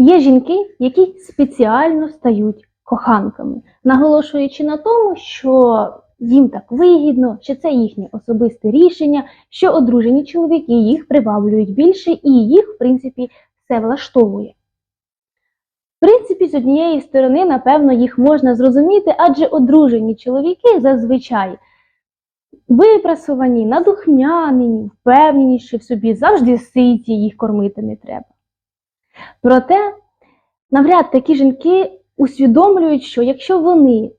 Є жінки, які спеціально стають коханками, наголошуючи на тому, що їм так вигідно, що це їхнє особисте рішення, що одружені чоловіки їх приваблюють більше і їх, в принципі, все влаштовує. В принципі, з однієї сторони, напевно, їх можна зрозуміти, адже одружені чоловіки зазвичай випрасувані, надухмянені, впевненіші в собі, завжди ситі, їх кормити не треба. Проте, навряд такі жінки усвідомлюють, що якщо вони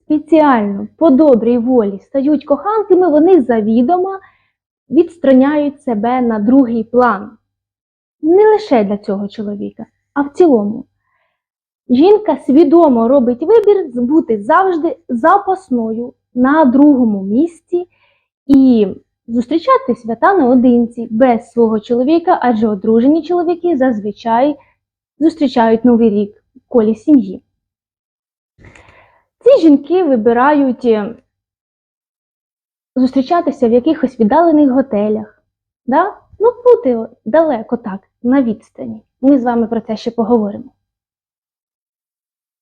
спеціально по добрій волі стають коханками, вони завідомо відстраняють себе на другий план. Не лише для цього чоловіка, а в цілому. Жінка свідомо робить вибір бути завжди запасною на другому місці і зустрічати свята наодинці без свого чоловіка, адже одружені чоловіки зазвичай зустрічають новий рік в колі сім'ї. Ці жінки вибирають е, зустрічатися в якихось віддалених готелях, да? ну бути далеко так, на відстані. Ми з вами про це ще поговоримо.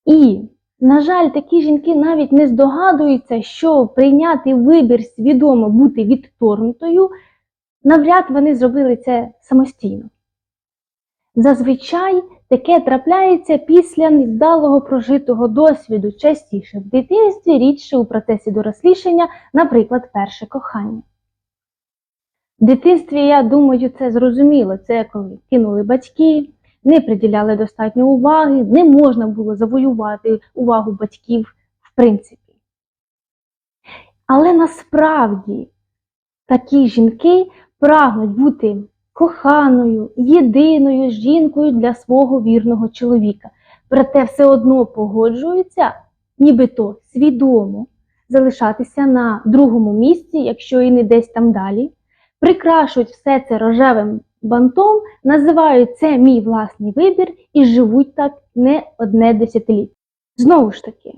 І, на жаль, такі жінки навіть не здогадуються, що прийняти вибір свідомо бути відторгнутою, навряд вони зробили це самостійно. Зазвичай таке трапляється після невдалого прожитого досвіду, частіше в дитинстві, рідше у процесі дорослішання, наприклад, перше кохання. В дитинстві, я думаю, це зрозуміло. Це коли кинули батьки, не приділяли достатньо уваги, не можна було завоювати увагу батьків в принципі. Але насправді такі жінки прагнуть бути коханою, єдиною жінкою для свого вірного чоловіка. Проте все одно погоджуються, нібито свідомо залишатися на другому місці, якщо і не десь там далі, прикрашують все це рожевим бантом, називають це мій власний вибір і живуть так не одне десятиліття. Знову ж таки,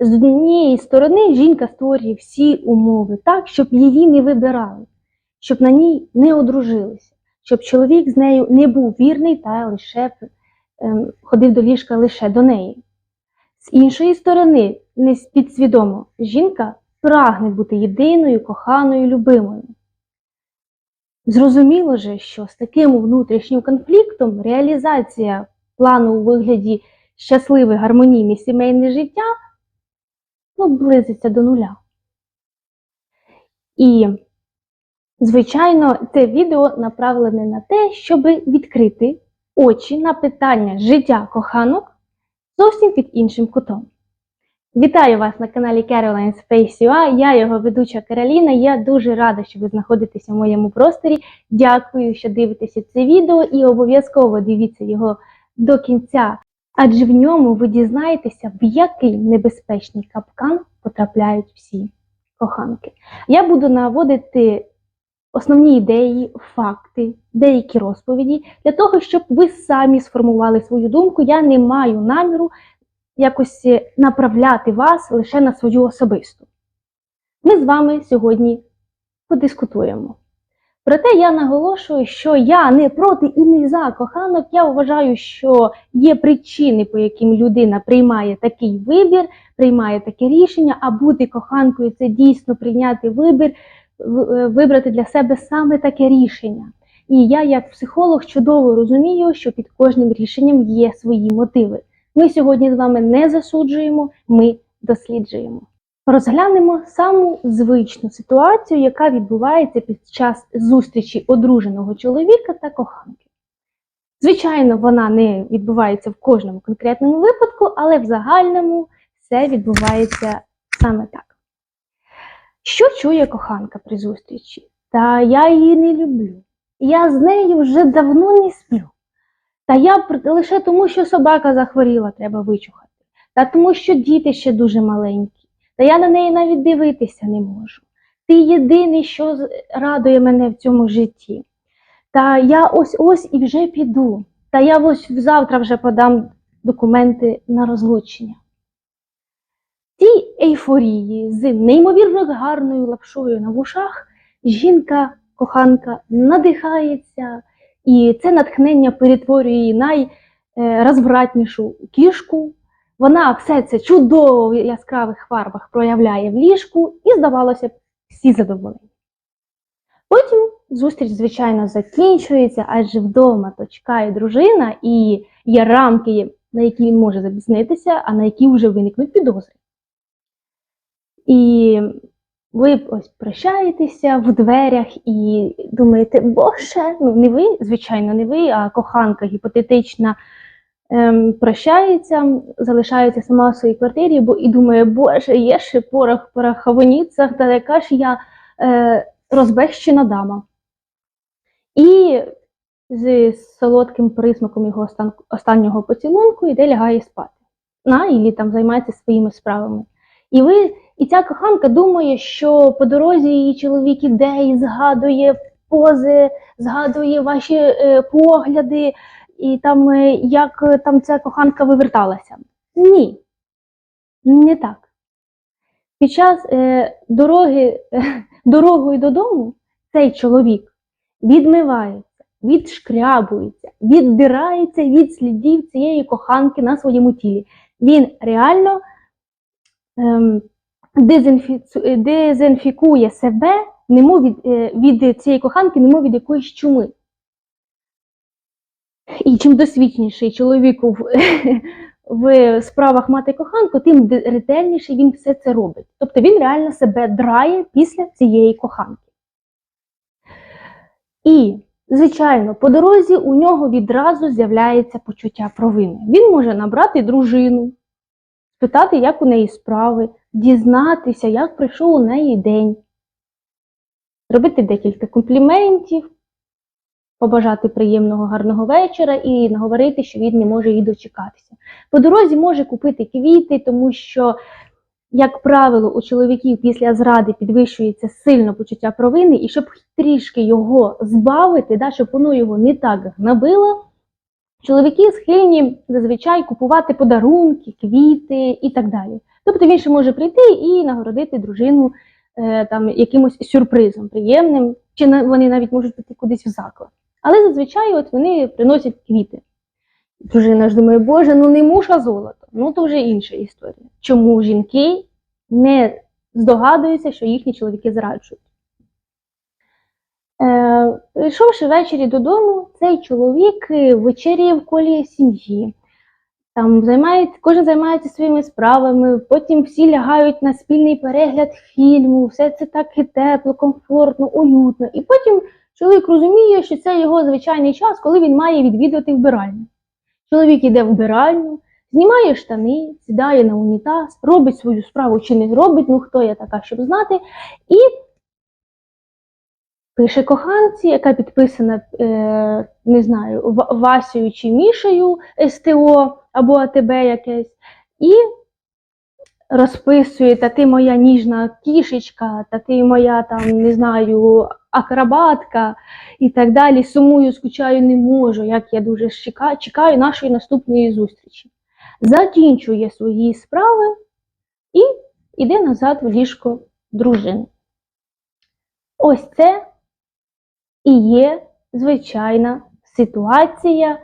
з однієї сторони жінка створює всі умови так, щоб її не вибирали, щоб на ній не одружилися, щоб чоловік з нею не був вірний та лише ем, ходив до ліжка лише до неї. З іншої сторони, не підсвідомо, жінка прагне бути єдиною, коханою, любимою. Зрозуміло же, що з таким внутрішнім конфліктом реалізація плану у вигляді щасливе гармонійне сімейне життя ну, близиться до нуля. І, звичайно, це відео направлене на те, щоб відкрити очі на питання життя коханок зовсім під іншим кутом. Вітаю вас на каналі Caroline Space UA. Я його ведуча Кароліна. Я дуже рада, що ви знаходитеся в моєму просторі. Дякую, що дивитеся це відео, і обов'язково дивіться його до кінця, адже в ньому ви дізнаєтеся, в який небезпечний капкан потрапляють всі коханки. Я буду наводити основні ідеї, факти, деякі розповіді для того, щоб ви самі сформували свою думку. Я не маю наміру якось направляти вас лише на свою особисту. Ми з вами сьогодні подискутуємо. Проте я наголошую, що я не проти і не за коханок. Я вважаю, що є причини, по яким людина приймає такий вибір, приймає таке рішення, а бути коханкою це дійсно прийняти вибір, вибрати для себе саме таке рішення. І я, як психолог, чудово розумію, що під кожним рішенням є свої мотиви. Ми сьогодні з вами не засуджуємо, ми досліджуємо. Розглянемо саму звичну ситуацію, яка відбувається під час зустрічі одруженого чоловіка та коханки. Звичайно, вона не відбувається в кожному конкретному випадку, але в загальному все відбувається саме так. Що чує коханка при зустрічі? Та я її не люблю. Я з нею вже давно не сплю. Та я лише тому, що собака захворіла, треба вичухати. Та тому, що діти ще дуже маленькі. Та я на неї навіть дивитися не можу. Ти єдиний, що радує мене в цьому житті. Та я ось ось і вже піду. Та я ось завтра вже подам документи на розлучення. Цій ейфорії з неймовірно гарною лапшою на вушах жінка, коханка надихається, і це натхнення перетворює її най, е, кішку. Вона все це чудово в яскравих фарбах проявляє в ліжку, і, здавалося б, всі задоволені. Потім зустріч, звичайно, закінчується, адже вдома то чекає дружина і є рамки, на які він може запізнитися, а на які вже виникнуть підозри. І ви ось прощаєтеся в дверях і думаєте, боже, ну не ви, звичайно, не ви, а коханка гіпотетична ем, прощається, залишається сама в своїй квартирі, бо і думає, боже, є ще порох в пороховницях, та яка ж я е, розбещена дама. І з солодким присмаком його остан- останнього поцілунку йде лягає спати. На, і там займається своїми справами. І ви, і ця коханка думає, що по дорозі її чоловік іде і згадує пози, згадує ваші е, погляди, і там е, як е, там ця коханка виверталася. Ні, не так. Під час е, дороги, дорогою додому цей чоловік відмивається, відшкрябується, віддирається від слідів цієї коханки на своєму тілі. Він реально дезінфіцу- дезінфікує себе немов від, е, від цієї коханки, немов від якоїсь чуми. І чим досвідченіший чоловік в, в справах мати коханку, тим ретельніше він все це робить. Тобто він реально себе драє після цієї коханки. І, звичайно, по дорозі у нього відразу з'являється почуття провини. Він може набрати дружину, спитати, як у неї справи, дізнатися, як пройшов у неї день, робити декілька компліментів, побажати приємного гарного вечора і наговорити, що він не може її дочекатися. По дорозі може купити квіти, тому що, як правило, у чоловіків після зради підвищується сильно почуття провини, і щоб трішки його збавити, да, щоб воно його не так гнобило, чоловіки схильні зазвичай купувати подарунки, квіти і так далі. Тобто він ще може прийти і нагородити дружину е, там, якимось сюрпризом приємним, чи вони навіть можуть піти кудись в заклад. Але зазвичай от вони приносять квіти. Дружина ж думає, боже, ну не муж, а золото. Ну то вже інша історія. Чому жінки не здогадуються, що їхні чоловіки зраджують? Е, прийшовши ввечері додому, цей чоловік е, вечеряє в колі сім'ї. Там займається, кожен займається своїми справами, потім всі лягають на спільний перегляд фільму, все це так і тепло, комфортно, уютно. І потім чоловік розуміє, що це його звичайний час, коли він має відвідувати вбиральню. Чоловік іде в вбиральню, знімає штани, сідає на унітаз, робить свою справу чи не робить, ну хто я така, щоб знати, і пише коханці, яка підписана, е, не знаю, Васею чи Мішею СТО або АТБ якесь, і розписує, та ти моя ніжна кішечка, та ти моя там, не знаю, акробатка і так далі. Сумую, скучаю, не можу, як я дуже чекаю, чекаю нашої наступної зустрічі. Закінчує свої справи і йде назад в ліжко дружини. Ось це і є звичайна ситуація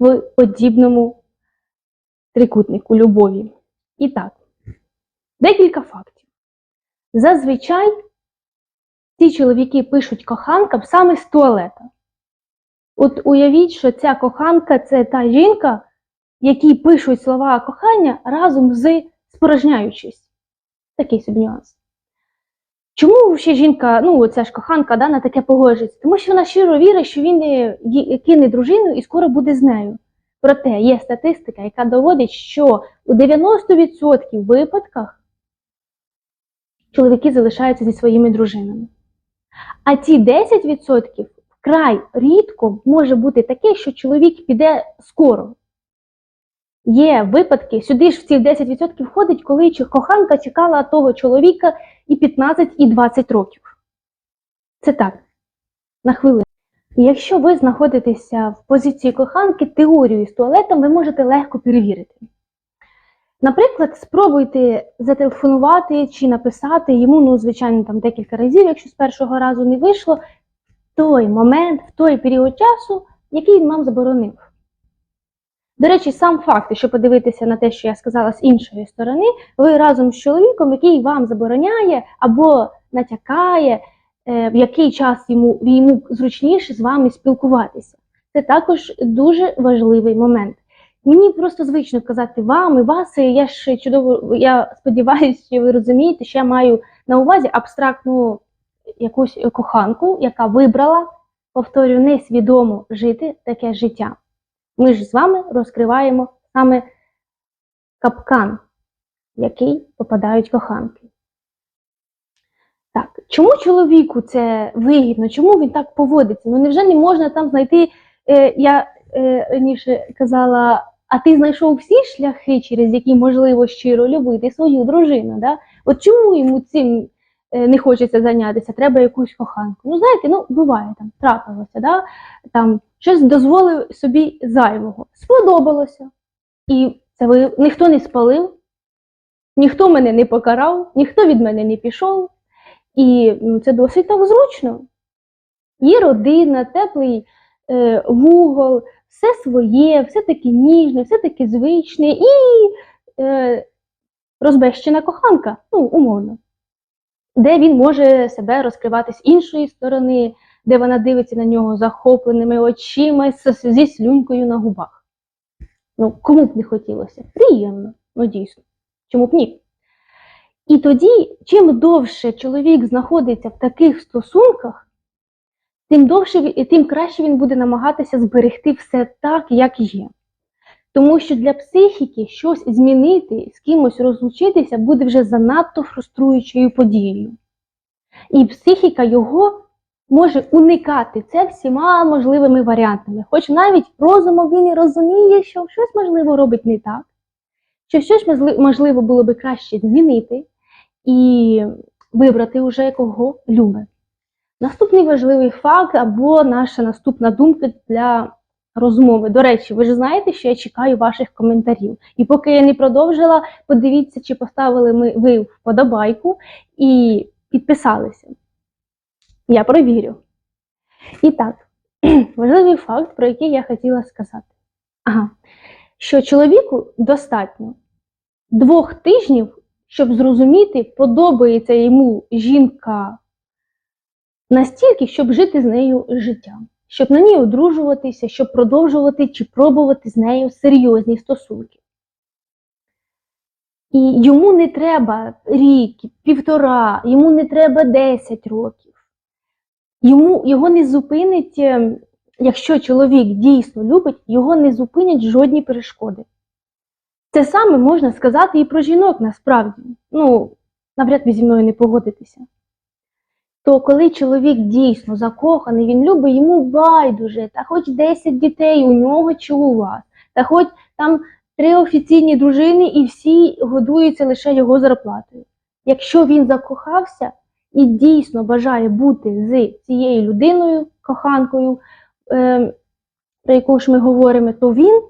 в подібному трикутнику любові. І так, декілька фактів. Зазвичай ці чоловіки пишуть коханкам саме з туалета. От уявіть, що ця коханка це та жінка, якій пишуть слова кохання разом з спорожняючись. Такий собі нюанс. Чому ще жінка, ну ця ж коханка, да, на таке погоджується? Тому що вона щиро вірить, що він е, кине дружину і скоро буде з нею. Проте є статистика, яка доводить, що у 90% випадках чоловіки залишаються зі своїми дружинами. А ці 10% вкрай рідко може бути таке, що чоловік піде скоро. Є випадки, сюди ж в ці 10% входить, коли коханка чекала того чоловіка і 15, і 20 років. Це так, на хвилину. Якщо ви знаходитеся в позиції коханки, теорію з туалетом ви можете легко перевірити. Наприклад, спробуйте зателефонувати чи написати йому, ну, звичайно, там декілька разів, якщо з першого разу не вийшло, в той момент, в той період часу, який він вам заборонив. До речі, сам факт, якщо подивитися на те, що я сказала з іншої сторони, ви разом з чоловіком, який вам забороняє або натякає, е, в який час йому, йому зручніше з вами спілкуватися. Це також дуже важливий момент. Мені просто звично казати вам і вас, і я ж чудово, я сподіваюся, що ви розумієте, що я маю на увазі абстрактну якусь коханку, яка вибрала, повторюю, несвідомо жити таке життя. Ми ж з вами розкриваємо саме капкан, в який попадають коханки. Так, чому чоловіку це вигідно? Чому він так поводиться? Ну невже не можна там знайти, е, я е, раніше казала, а ти знайшов всі шляхи, через які можливо щиро любити свою дружину? Да? От чому йому цим е, не хочеться зайнятися? Треба якусь коханку? Ну, знаєте, ну буває там, трапилося, да? там щось дозволив собі зайвого. Сподобалося. І це ви ніхто не спалив, ніхто мене не покарав, ніхто від мене не пішов. І це досить так зручно. Є родина, теплий е, вугол, все своє, все таке ніжне, все таке звичне і е, розбещена коханка, ну, умовно, де він може себе розкривати з іншої сторони, де вона дивиться на нього захопленими очима зі слюнькою на губах. Ну, кому б не хотілося? Приємно, ну дійсно. Чому б ні? І тоді, чим довше чоловік знаходиться в таких стосунках, тим довше тим краще він буде намагатися зберегти все так, як є. Тому що для психіки щось змінити, з кимось розлучитися буде вже занадто фруструючою подією. І психіка його може уникати це всіма можливими варіантами. Хоч навіть розумом він і розуміє, що щось можливо робить не так, що щось можливо було би краще змінити і вибрати уже кого любить. Наступний важливий факт або наша наступна думка для розмови. До речі, ви ж знаєте, що я чекаю ваших коментарів. І поки я не продовжила, подивіться, чи поставили ми ви вподобайку і підписалися. Я провірю. І так, важливий факт, про який я хотіла сказати. Ага. Що чоловіку достатньо двох тижнів, щоб зрозуміти, подобається йому жінка настільки, щоб жити з нею життям, щоб на ній одружуватися, щоб продовжувати чи пробувати з нею серйозні стосунки. І йому не треба рік, півтора, йому не треба 10 років. Йому, його не зупинить, е, якщо чоловік дійсно любить, його не зупинять жодні перешкоди. Це саме можна сказати і про жінок насправді. Ну, навряд ви зі мною не погодитеся. То коли чоловік дійсно закоханий, він любить, йому байдуже, та хоч 10 дітей у нього чи у вас, та хоч там три офіційні дружини і всі годуються лише його зарплатою. Якщо він закохався і дійсно бажає бути з цією людиною, коханкою, е, про яку ж ми говоримо, то він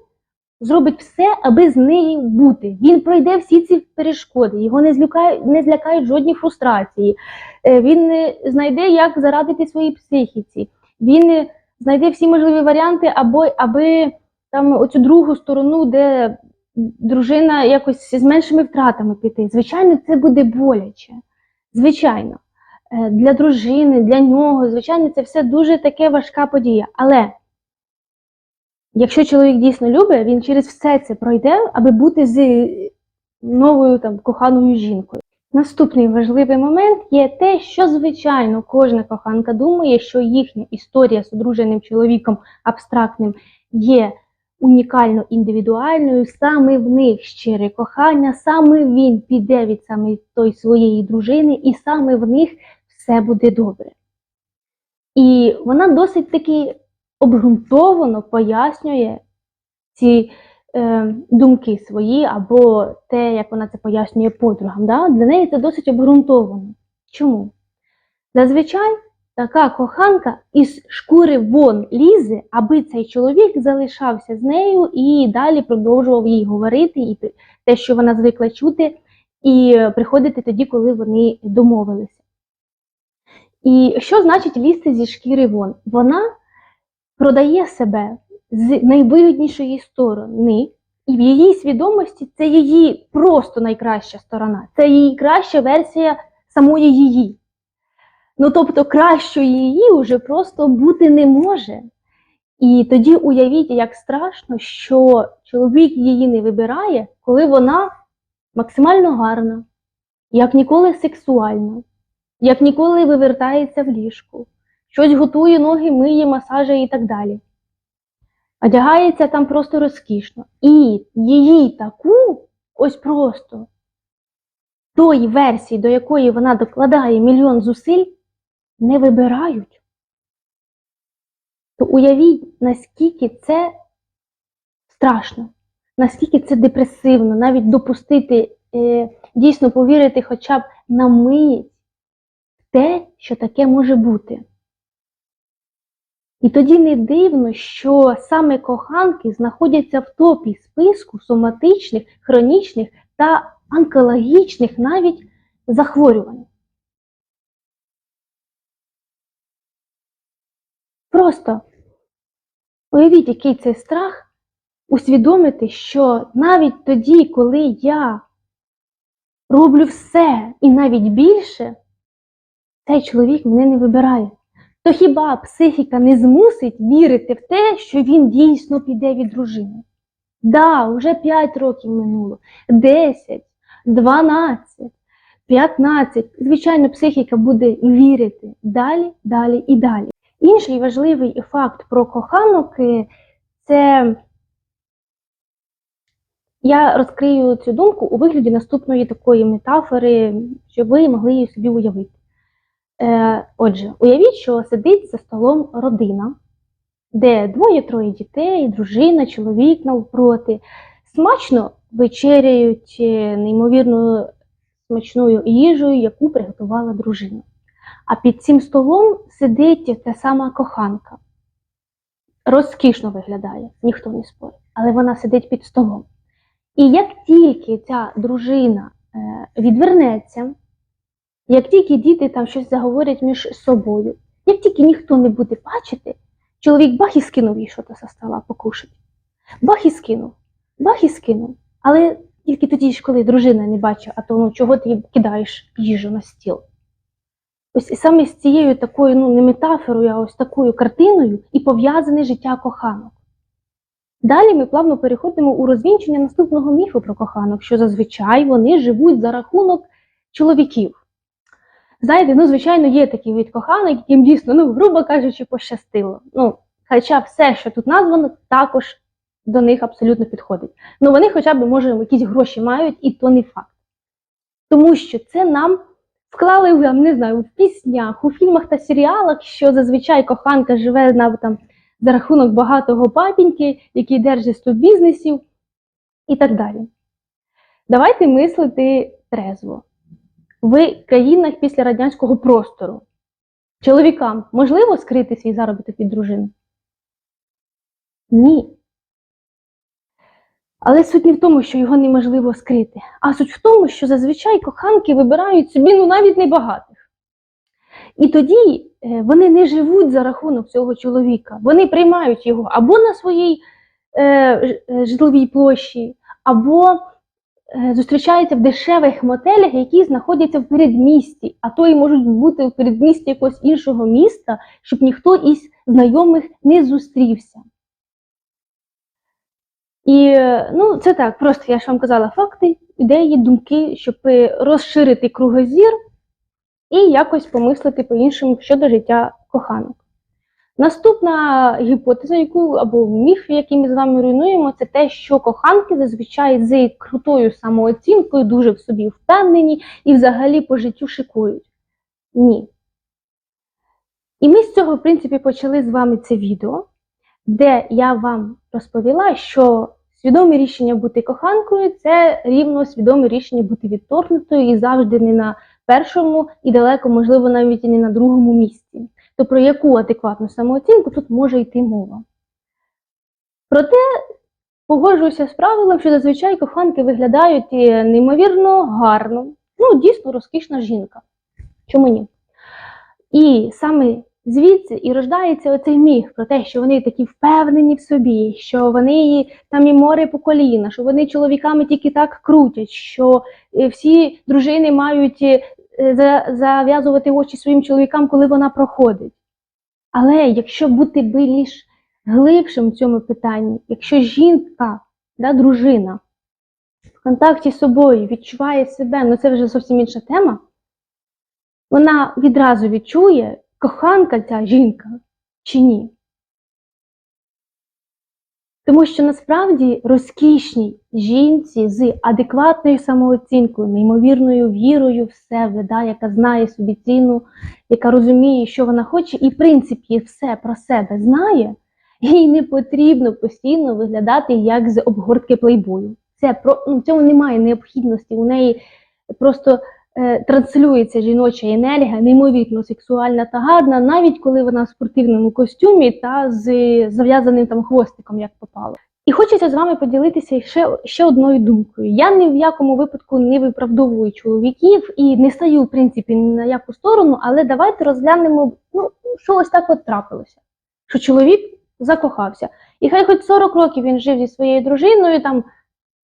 зробить все, аби з нею бути. Він пройде всі ці перешкоди, його не злякають, не злякають жодні фрустрації. Е, Він е, знайде, як зарадити своїй психіці. Він е, знайде всі можливі варіанти, або аби там оцю другу сторону, де дружина якось з меншими втратами піти. Звичайно, це буде боляче. Звичайно, для дружини, для нього, звичайно, це все дуже таке важка подія. Але якщо чоловік дійсно любить, він через все це пройде, аби бути з новою там коханою жінкою. Наступний важливий момент є те, що звичайно кожна коханка думає, що їхня історія з одруженим чоловіком абстрактним є унікально індивідуальною, саме в них щире кохання, саме він піде від саме той своєї дружини, і саме в них все буде добре. І вона досить таки обґрунтовано пояснює ці е, думки свої, або те, як вона це пояснює подругам. Да? Для неї це досить обґрунтовано. Чому? Зазвичай така коханка із шкури вон лізе, аби цей чоловік залишався з нею і далі продовжував їй говорити, і те, що вона звикла чути, і приходити тоді, коли вони домовилися. І що значить лізти зі шкіри вон? Вона продає себе з найвигіднішої сторони, і в її свідомості це її просто найкраща сторона, це її краща версія самої її. Ну тобто кращої її вже просто бути не може. І тоді уявіть, як страшно, що чоловік її не вибирає, коли вона максимально гарна, як ніколи сексуальна, як ніколи вивертається в ліжку, щось готує ноги, миє, масаже і так далі. Одягається там просто розкішно. І її таку, ось просто тої версії, до якої вона докладає мільйон зусиль, не вибирають. То уявіть, наскільки це страшно, наскільки це депресивно, навіть допустити, е, дійсно повірити хоча б на мить те, що таке може бути. І тоді не дивно, що саме коханки знаходяться в топі списку соматичних, хронічних та онкологічних навіть захворювань. Просто уявіть, який це страх усвідомити, що навіть тоді, коли я роблю все і навіть більше, цей чоловік мене не вибирає. То хіба психіка не змусить вірити в те, що він дійсно піде від дружини? Да, вже 5 років минуло, 10, 12, 15. Звичайно, психіка буде вірити далі, далі і далі. Інший важливий факт про коханок е, це я розкрию цю думку у вигляді наступної такої метафори, щоб ви могли її собі уявити. Е, отже, уявіть, що сидить за столом родина, де двоє-троє дітей, дружина, чоловік навпроти, смачно вечеряють е, неймовірно смачною їжею, яку приготувала дружина. А під цим столом сидить та сама коханка. Розкішно виглядає, ніхто не спорить, але вона сидить під столом. І як тільки ця дружина е, відвернеться, як тільки діти там щось заговорять між собою, як тільки ніхто не буде бачити, чоловік бах і скинув їй щось со стола покушати. Бах і скинув, бах і скинув. Але тільки тоді коли дружина не бачить, а то ну, чого ти кидаєш їжу на стіл. Ось і саме з цією такою, ну не метафорою, а ось такою картиною і пов'язане життя коханок. Далі ми плавно переходимо у розвінчення наступного міфу про коханок, що зазвичай вони живуть за рахунок чоловіків. Знаєте, ну, звичайно, є такий від коханок, яким дійсно, ну, грубо кажучи, пощастило. Ну, хоча все, що тут названо, також до них абсолютно підходить. Ну, вони хоча б, може, якісь гроші мають, і то не факт. Тому що це нам вклали там, не знаю, в піснях, у фільмах та серіалах, що зазвичай коханка живе на там за рахунок багатого папіньки, який держить 100 бізнесів і так далі. Давайте мислити трезво. В країнах після радянського простору чоловікам можливо скрити свій заробіток від дружини? Ні. Але суть не в тому, що його неможливо скрити, а суть в тому, що зазвичай коханки вибирають собі ну навіть небагатих. І тоді е, вони не живуть за рахунок цього чоловіка. Вони приймають його або на своїй е, е, житловій площі, або е, зустрічаються в дешевих мотелях, які знаходяться в передмісті, а то й можуть бути в передмісті якогось іншого міста, щоб ніхто із знайомих не зустрівся. І е, ну, це так, просто я ж вам казала факти, ідеї, думки, щоб е, розширити кругозір і якось помислити по-іншому щодо життя коханок. Наступна гіпотеза, яку або міф, який ми з вами руйнуємо, це те, що коханки зазвичай з крутою самооцінкою дуже в собі впевнені і взагалі по життю шикують. Ні. І ми з цього, в принципі, почали з вами це відео, де я вам розповіла, що свідоме рішення бути коханкою це рівно свідоме рішення бути відторгнутою і завжди не на першому і далеко, можливо, навіть і не на другому місці. То про яку адекватну самооцінку тут може йти мова? Проте погоджуюся з правилом, що зазвичай коханки виглядають е, неймовірно гарно, ну, дійсно розкішна жінка. Чому ні? І саме звідси і рождається оцей міф про те, що вони такі впевнені в собі, що вони там і море по коліна, що вони чоловіками тільки так крутять, що е, всі дружини мають е, зав'язувати очі своїм чоловікам, коли вона проходить. Але якщо бути більш глибшим в цьому питанні, якщо жінка, да, дружина в контакті з собою відчуває себе, ну це вже зовсім інша тема, вона відразу відчує, коханка ця жінка чи ні. Тому що насправді розкішній жінці з адекватною самооцінкою, неймовірною вірою в себе, да, яка знає собі ціну, яка розуміє, що вона хоче, і в принципі все про себе знає, їй не потрібно постійно виглядати як з обгортки плейбою. Це про ну, в цьому немає необхідності. У неї просто транслюється жіноча енергія, неймовірно сексуальна та гарна, навіть коли вона в спортивному костюмі та з зав'язаним там хвостиком, як попало. І хочеться з вами поділитися ще, ще одною думкою. Я ні в якому випадку не виправдовую чоловіків і не стаю, в принципі, ні на яку сторону, але давайте розглянемо, ну, що ось так от трапилося. Що чоловік закохався. І хай хоч 40 років він жив зі своєю дружиною, там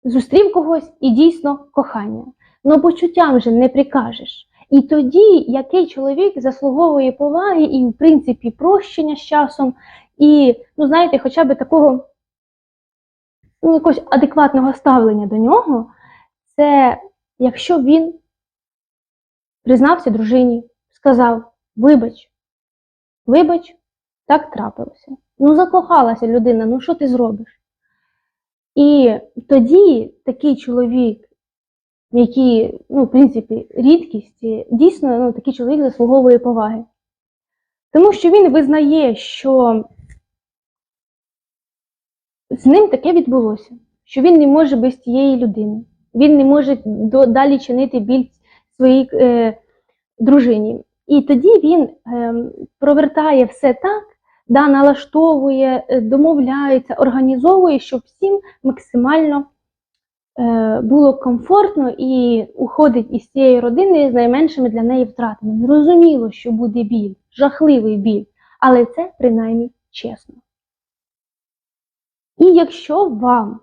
зустрів когось і дійсно кохання. Ну почуттям же не прикажеш. І тоді який чоловік заслуговує поваги і, в принципі, прощення з часом, і, ну, знаєте, хоча б такого ну, якогось адекватного ставлення до нього, це якщо він признався дружині, сказав: Вибач, вибач, так трапилося. Ну, закохалася людина, ну що ти зробиш? І тоді такий чоловік, який, ну, в принципі, рідкість, дійсно ну, такий чоловік заслуговує поваги. Тому що він визнає, що з ним таке відбулося, що він не може без тієї людини. Він не може далі чинити біль своїй е, дружині. І тоді він е, провертає все так, да, налаштовує, е, домовляється, організовує, щоб всім максимально було комфортно і уходить із цієї родини з найменшими для неї втратами. Зрозуміло, що буде біль, жахливий біль, але це принаймні чесно. І якщо вам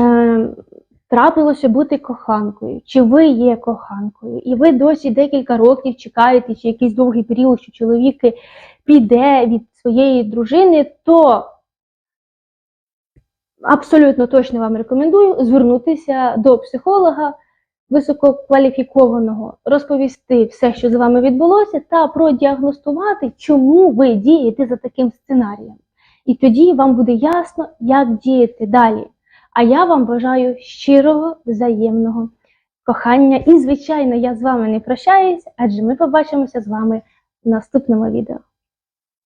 е, трапилося бути коханкою, чи ви є коханкою, і ви досі декілька років чекаєте, чи якийсь довгий період, що чоловік піде від своєї дружини, то абсолютно точно вам рекомендую звернутися до психолога висококваліфікованого, розповісти все, що з вами відбулося, та продіагностувати, чому ви дієте за таким сценарієм. І тоді вам буде ясно, як діяти далі. А я вам бажаю щирого взаємного кохання. І, звичайно, я з вами не прощаюсь, адже ми побачимося з вами в наступному відео.